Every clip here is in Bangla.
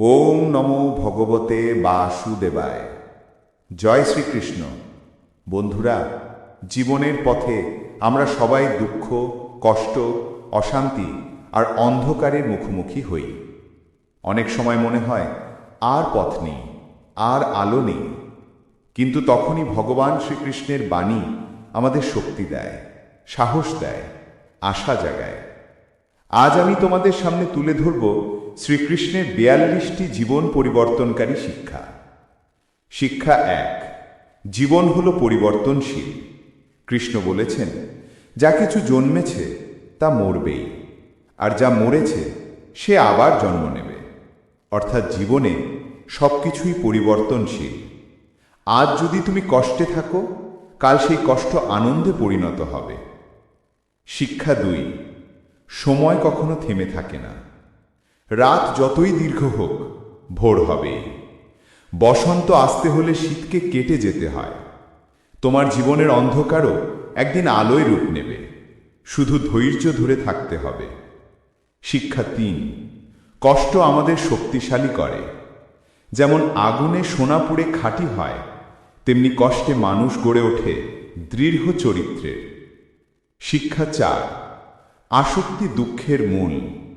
ওম নমো ভগবতে বাসুদেবায়। জয় শ্রীকৃষ্ণ। বন্ধুরা, জীবনের পথে আমরা সবাই দুঃখ, কষ্ট, অশান্তি আর অন্ধকারের মুখোমুখি হই। অনেক সময় মনে হয়, আর পথ নেই, আর আলো নেই। কিন্তু তখনই ভগবান শ্রীকৃষ্ণের বাণী আমাদের শক্তি দেয়, সাহস দেয়, আশা জাগায়। আজ আমি তোমাদের সামনে তুলে ধরব শ্রীকৃষ্ণের বিয়াল্লিশটি জীবন পরিবর্তনকারী শিক্ষা। শিক্ষা এক, জীবন হল পরিবর্তনশীল। কৃষ্ণ বলেছেন, যা কিছু জন্মেছে, তা মরবেই, আর যা মরেছে, সে আবার জন্ম নেবে। অর্থাৎ জীবনে সবকিছুই পরিবর্তনশীল। আজ যদি তুমি কষ্টে থাকো, কাল সেই কষ্ট আনন্দে পরিণত হবে। শিক্ষা দুই, সময় কখনো থেমে থাকে না। রাত যতই দীর্ঘ হোক, ভোর হবে। বসন্ত আসতে হলে শীতকে কেটে যেতে হয়। তোমার জীবনের অন্ধকারও একদিন আলোয় রূপ নেবে। শুধু ধৈর্য ধরে থাকতে হবে। শিক্ষা তিন, কষ্ট আমাদের শক্তিশালী করে। যেমন আগুনে সোনা পুড়ে খাঁটি হয়, তেমনি কষ্টে মানুষ গড়ে ওঠে দৃঢ় চরিত্রের। শিক্ষা চার, আসক্তি দুঃখের মূল।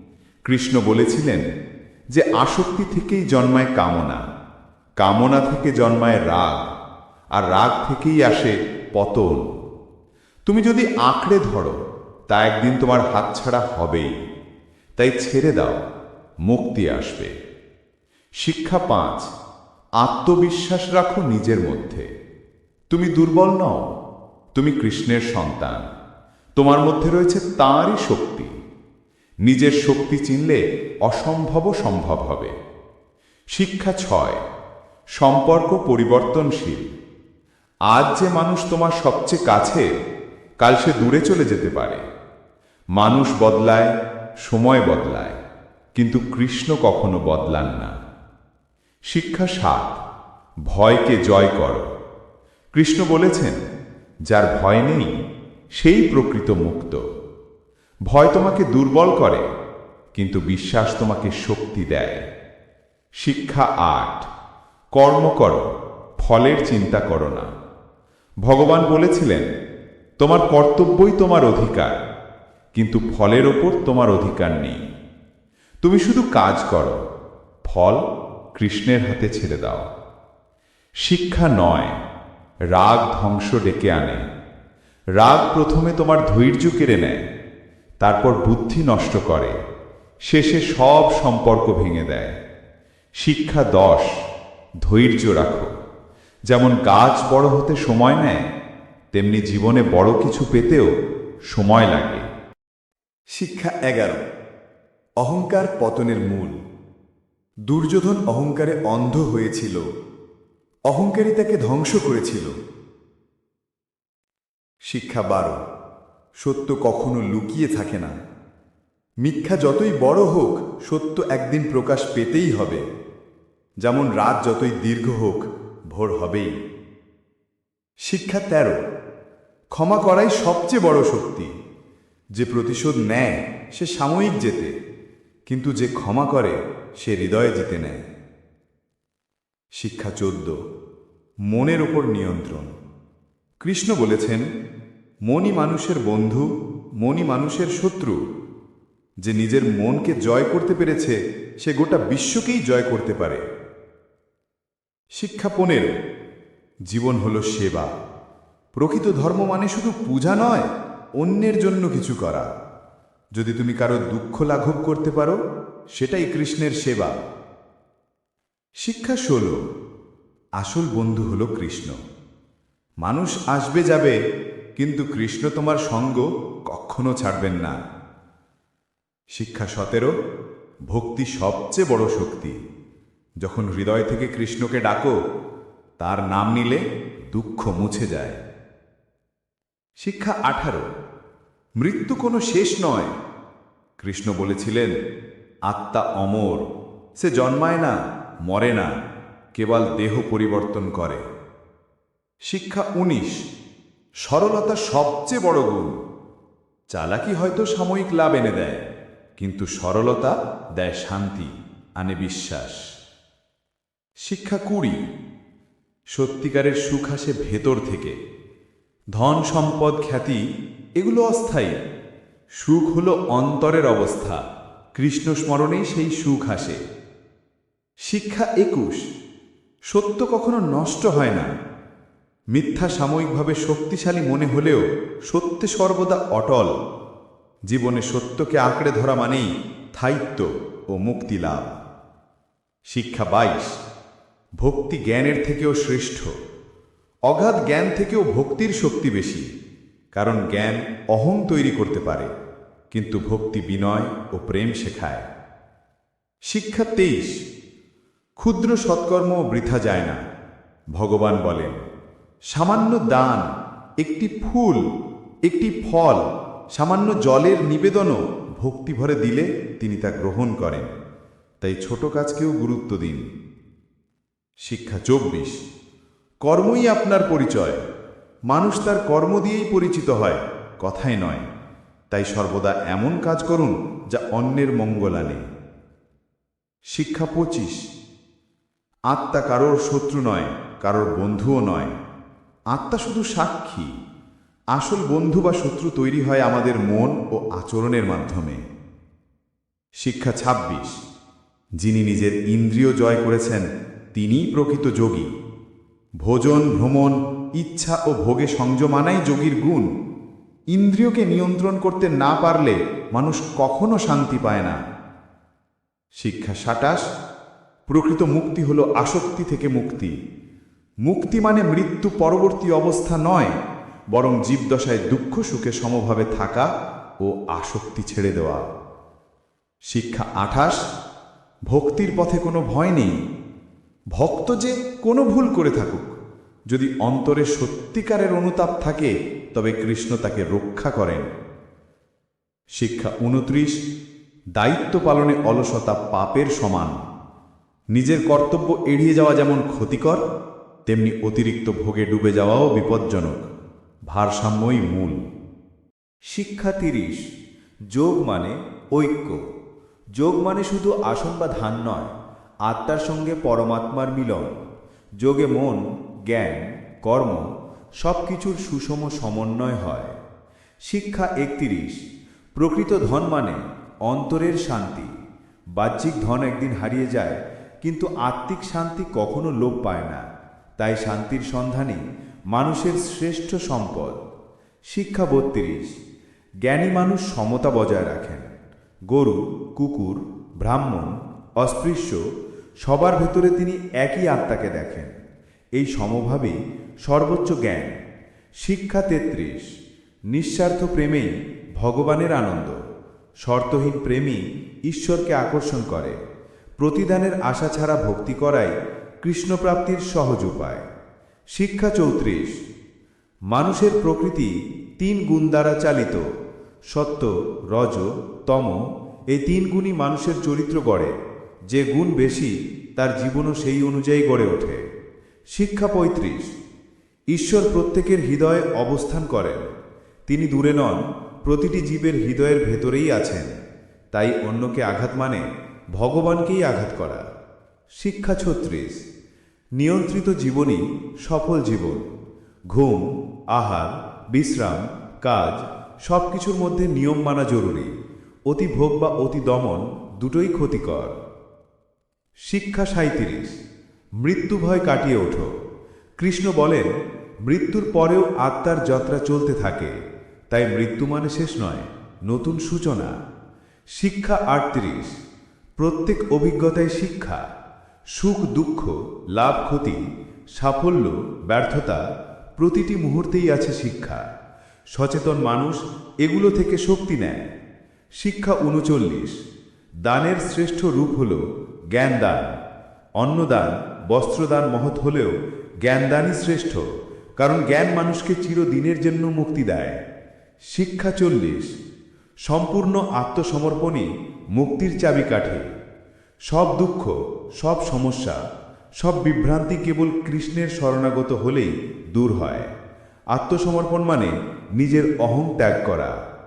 কৃষ্ণ বলেছিলেন যে আসক্তি থেকেই জন্মায় কামনা। কামনা থেকে জন্মায় রাগ, আর রাগ থেকেই আসে পতন। তুমি যদি আঁকড়ে ধরো, তা একদিন তোমার হাতছাড়া হবেই। তাই ছেড়ে দাও, মুক্তি আসবে। শিক্ষা পাঁচ, আত্মবিশ্বাস রাখো নিজের মধ্যে। তুমি দুর্বল নও, তুমি কৃষ্ণের সন্তান। তোমার মধ্যে রয়েছে তাঁরই শক্তি। নিজের শক্তি চিনলে অসম্ভব সম্ভব হবে। শিক্ষা ছয়, সম্পর্ক পরিবর্তনশীল। আজ যে মানুষ তোমার সবচেয়ে কাছে, কাল সে দূরে চলে যেতে পারে। মানুষ বদলায়, সময় বদলায়, কিন্তু কৃষ্ণ কখনো বদলান না। শিক্ষা সাত, ভয়কে জয় করো। কৃষ্ণ বলেছেন, যার ভয় নেই, সেই প্রকৃত মুক্ত। ভয় তোমাকে দুর্বল করে, কিন্তু বিশ্বাস তোমাকে শক্তি দেয়। শিক্ষা আট, কর্ম করো, ফলের চিন্তা করো না। ভগবান বলেছিলেন, তোমার কর্তব্যই তোমার অধিকার, কিন্তু ফলের ওপর তোমার অধিকার নেই। তুমি শুধু কাজ করো, ফল কৃষ্ণের হাতে ছেড়ে দাও। শিক্ষা নয়, রাগ ধ্বংস ডেকে আনে। রাগ প্রথমে তোমার ধৈর্য কেড়ে নেয়। তারপর বুদ্ধি নষ্ট করে। শেষে সব সম্পর্ক ভেঙে দেয়। শিক্ষা দশ, ধৈর্য রাখো। যেমন গাছ বড় হতে সময় নেয়, তেমনি জীবনে বড় কিছু পেতেও সময় লাগে। শিক্ষা এগারো, অহংকার পতনের মূল। দুর্যোধন অহংকারে অন্ধ হয়েছিল অহংকারী তাকে ধ্বংস করেছিল। শিক্ষা বারো সত্য কখনো লুকিয়ে থাকে না। মিথ্যা যতই বড় হোক, সত্য একদিন প্রকাশ পেতেই হবে। যেমন রাত যতই দীর্ঘ হোক, ভোর হবেই। শিক্ষা তেরো। ক্ষমা করাই সবচেয়ে বড় শক্তি। যে প্রতিশোধ নেয়, সে সাময়িক যেতে কিন্তু যে ক্ষমা করে, সে হৃদয়ে জিতে নেয়। শিক্ষা চোদ্দ। মনের ওপর নিয়ন্ত্রণ। কৃষ্ণ বলেছেন মনই মানুষের বন্ধু মনই মানুষের শত্রু। যে নিজের মনকে জয় করতে পেরেছে, সে গোটা বিশ্বকেই জয় করতে পারে। শিক্ষা পনেরো, জীবন হল সেবা। প্রকৃত ধর্ম মানে শুধু পূজা নয়, অন্যের জন্য কিছু করা। যদি তুমি কারও দুঃখ লাঘব করতে পারো, সেটাই কৃষ্ণের সেবা। শিক্ষা ষোলো, আসল বন্ধু হল কৃষ্ণ। মানুষ আসবে যাবে কিন্তু কৃষ্ণ তোমার সঙ্গ কখনো ছাড়বেন না। শিক্ষা সতেরো, ভক্তি সবচেয়ে বড় শক্তি। যখন হৃদয় থেকে কৃষ্ণকে ডাকো, তার নাম নিলে দুঃখ মুছে যায়। শিক্ষা আঠারো, মৃত্যু কোনো শেষ নয়। কৃষ্ণ বলেছিলেন, আত্মা অমর, সে জন্মায় না, মরে না, কেবল দেহ পরিবর্তন করে। শিক্ষা উনিশ সরলতা সবচেয়ে বড় গুণ। চালাকি হয়তো সাময়িক লাভ এনে দেয়, কিন্তু সরলতা দেয় শান্তি, আনে বিশ্বাস। শিক্ষা কুড়ি। সত্যিকারের সুখ আসে ভেতর থেকে। ধন সম্পদ খ্যাতি, এগুলো অস্থায়ী। সুখ হল অন্তরের অবস্থা, কৃষ্ণ স্মরণেই সেই সুখ আসে। শিক্ষা একুশ। সত্য কখনো নষ্ট হয় না। মিথ্যা সাময়িকভাবে শক্তিশালী মনে হলেও সত্যে সর্বদা অটল। জীবনে সত্যকে আঁকড়ে ধরা মানেই স্থায়িত্ব ও মুক্তি লাভ। শিক্ষা বাইশ। ভক্তি জ্ঞানের থেকেও শ্রেষ্ঠ। অগাধ জ্ঞান থেকেও ভক্তির শক্তি বেশি, কারণ জ্ঞান অহং তৈরি করতে পারে, কিন্তু ভক্তি বিনয় ও প্রেম শেখায়। শিক্ষা তেইশ। ক্ষুদ্র সৎকর্ম বৃথা যায় না। ভগবান বলেন সামান্য দান, একটি ফুল, একটি ফল, সামান্য জলের নিবেদনও ভক্তিভরে দিলে তিনি তা গ্রহণ করেন। তাই ছোট কাজকেও গুরুত্ব দিন। শিক্ষা চব্বিশ। কর্মই আপনার পরিচয়। মানুষ তার কর্ম দিয়েই পরিচিত হয়, কথাই নয়। তাই সর্বদা এমন কাজ করুন যা অন্যের মঙ্গল আনে। শিক্ষা পঁচিশ। আত্মা কারোর শত্রু নয়, কারোর বন্ধুও নয়। আত্মা শুধু সাক্ষী, আসল বন্ধু বা শত্রু তৈরি হয় আমাদের মন ও আচরণের মাধ্যমে। শিক্ষা ২৬ যিনি নিজের ইন্দ্রিয় জয় করেছেন, তিনিই প্রকৃত যোগী। ভোজন, ভ্রমণ, ইচ্ছা ও ভোগে সংযম আনাই যোগীর গুণ। ইন্দ্রিয়কে নিয়ন্ত্রণ করতে না পারলে মানুষ কখনো শান্তি পায় না। শিক্ষা সাটাশ প্রকৃত মুক্তি হল আসক্তি থেকে মুক্তি। মুক্তি মানে মৃত্যু পরবর্তী অবস্থা নয়, বরং জীবদশায় দুঃখ সুখে সমভাবে থাকা ও আসক্তি ছেড়ে দেওয়া। শিক্ষা আঠাশ, ভক্তির পথে কোনো ভয় নেই। ভক্ত যে কোনো ভুল করে থাকুক। যদি অন্তরে সত্যিকারের অনুতাপ থাকে, তবে কৃষ্ণ তাকে রক্ষা করেন। শিক্ষা উনত্রিশ, দায়িত্ব পালনে অলসতা পাপের সমান। নিজের কর্তব্য এড়িয়ে যাওয়া যেমন ক্ষতিকর তেমনি অতিরিক্ত ভোগে ডুবে যাওয়াও বিপজ্জনক। ভারসাম্যই মূল। শিক্ষা তিরিশ। যোগ মানে ঐক্য। যোগ মানে শুধু আসন বা ধান নয়, আত্মার সঙ্গে পরমাত্মার মিলন। যোগে মন, জ্ঞান, কর্ম সব কিছুর সুষম সমন্বয় হয়। শিক্ষা একতিরিশ। প্রকৃত ধন মানে অন্তরের শান্তি। বাহ্যিক ধন একদিন হারিয়ে যায়, কিন্তু আত্মিক শান্তি কখনো লোপ পায় না। তাই শান্তির সন্ধানে মানুষের শ্রেষ্ঠ সম্পদ। শিক্ষা বত্রিশ। জ্ঞানী মানুষ সমতা বজায় রাখেন। গরু, কুকুর, ব্রাহ্মণ, অস্পৃশ্য, সবার ভেতরে তিনি একই আত্মাকে দেখেন। এই সমভাবেই সর্বোচ্চ জ্ঞান। শিক্ষা তেত্রিশ। নিঃস্বার্থ প্রেমেই ভগবানের আনন্দ। শর্তহীন প্রেমই ঈশ্বরকে আকর্ষণ করে। প্রতিদানের আশা ছাড়া ভক্তি করাই কৃষ্ণপ্রাপ্তির সহজ উপায়। শিক্ষা চৌত্রিশ। মানুষের প্রকৃতি তিন গুণ দ্বারা চালিত। সত্য, রজ, তম, এই তিন গুণই মানুষের চরিত্র গড়ে। যে গুণ বেশি, তার জীবনও সেই অনুযায়ী গড়ে ওঠে। শিক্ষা পঁয়ত্রিশ। ঈশ্বর প্রত্যেকের হৃদয়ে অবস্থান করেন। তিনি দূরে নন, প্রতিটি জীবের হৃদয়ের ভেতরেই আছেন। তাই অন্যকে আঘাত মানে ভগবানকেই আঘাত করা। শিক্ষা ছত্রিশ। নিয়ন্ত্রিত জীবনই সফল জীবন। ঘুম, আহার, বিশ্রাম, কাজ সব কিছুর মধ্যে নিয়ম মানা জরুরি। অতি ভোগ বা অতি দমন দুটোই ক্ষতিকর। শিক্ষা সাঁত্রিশ মৃত্যু ভয় কাটিয়ে ওঠো। কৃষ্ণ বলেন, মৃত্যুর পরেও আত্মার যাত্রা চলতে থাকে। তাই মৃত্যু মানে শেষ নয়, নতুন সূচনা। শিক্ষা আটত্রিশ। প্রত্যেক অভিজ্ঞতায় শিক্ষা। সুখ, দুঃখ, লাভ, ক্ষতি, সাফল্য, ব্যর্থতা প্রতিটি মুহূর্তেই আছে শিক্ষা। সচেতন মানুষ এগুলো থেকে শক্তি নেয়। শিক্ষা উনচল্লিশ। দানের শ্রেষ্ঠ রূপ হল জ্ঞানদান। অন্নদান, বস্ত্রদান মহৎ হলেও জ্ঞানদানই শ্রেষ্ঠ, কারণ জ্ঞান মানুষকে চিরদিনের জন্য মুক্তি দেয়। শিক্ষা চল্লিশ। সম্পূর্ণ আত্মসমর্পণই মুক্তির চাবিকাঠি। সব দুঃখ, সব সমস্যা, সব বিভ্রান্তি কেবল কৃষ্ণের শরণাগত হলেই দূর হয়। আত্মসমর্পণ মানে নিজের অহং ত্যাগ করা।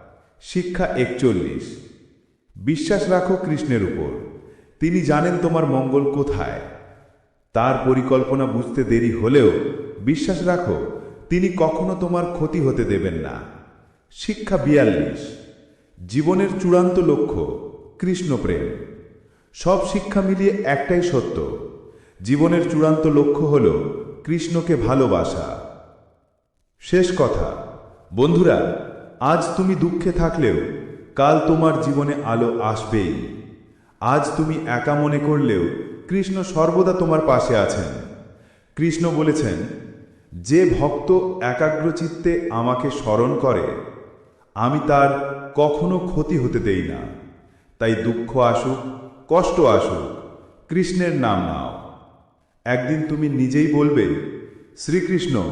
শিক্ষা একচল্লিশ। বিশ্বাস রাখো কৃষ্ণের উপর। তিনি জানেন তোমার মঙ্গল কোথায়। তার পরিকল্পনা বুঝতে দেরি হলেও বিশ্বাস রাখো, তিনি কখনো তোমার ক্ষতি হতে দেবেন না। শিক্ষা বিয়াল্লিশ। জীবনের চূড়ান্ত লক্ষ্য, কৃষ্ণপ্রেম। সব শিক্ষা মিলিয়ে একটাই সত্য। জীবনের চূড়ান্ত লক্ষ্য হল কৃষ্ণকে ভালোবাসা। শেষ কথা, বন্ধুরা, আজ তুমি দুঃখে থাকলেও কাল তোমার জীবনে আলো আসবেই। আজ তুমি একা মনে করলেও কৃষ্ণ সর্বদা তোমার পাশে আছেন। কৃষ্ণ বলেছেন, যে ভক্ত একাগ্রচিত্তে আমাকে স্মরণ করে, আমি তার কখনো ক্ষতি হতে দেই না। তাই দুঃখ আসুক কষ্ট আসুক, কৃষ্ণের নাম নাও। একদিন তুমি নিজেই বলবে, শ্রীকৃষ্ণ,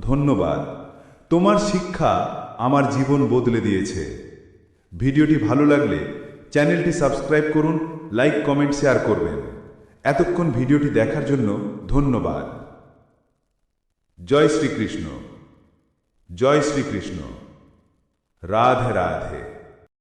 ধন্যবাদ। তোমার শিক্ষা আমার জীবন বদলে দিয়েছে। ভিডিওটি ভালো লাগলে চ্যানেলটি সাবস্ক্রাইব করুন, লাইক, কমেন্ট, শেয়ার করবেন। এতক্ষণ ভিডিওটি দেখার জন্য ধন্যবাদ। জয় শ্রীকৃষ্ণ। জয় শ্রীকৃষ্ণ। রাধে রাধে।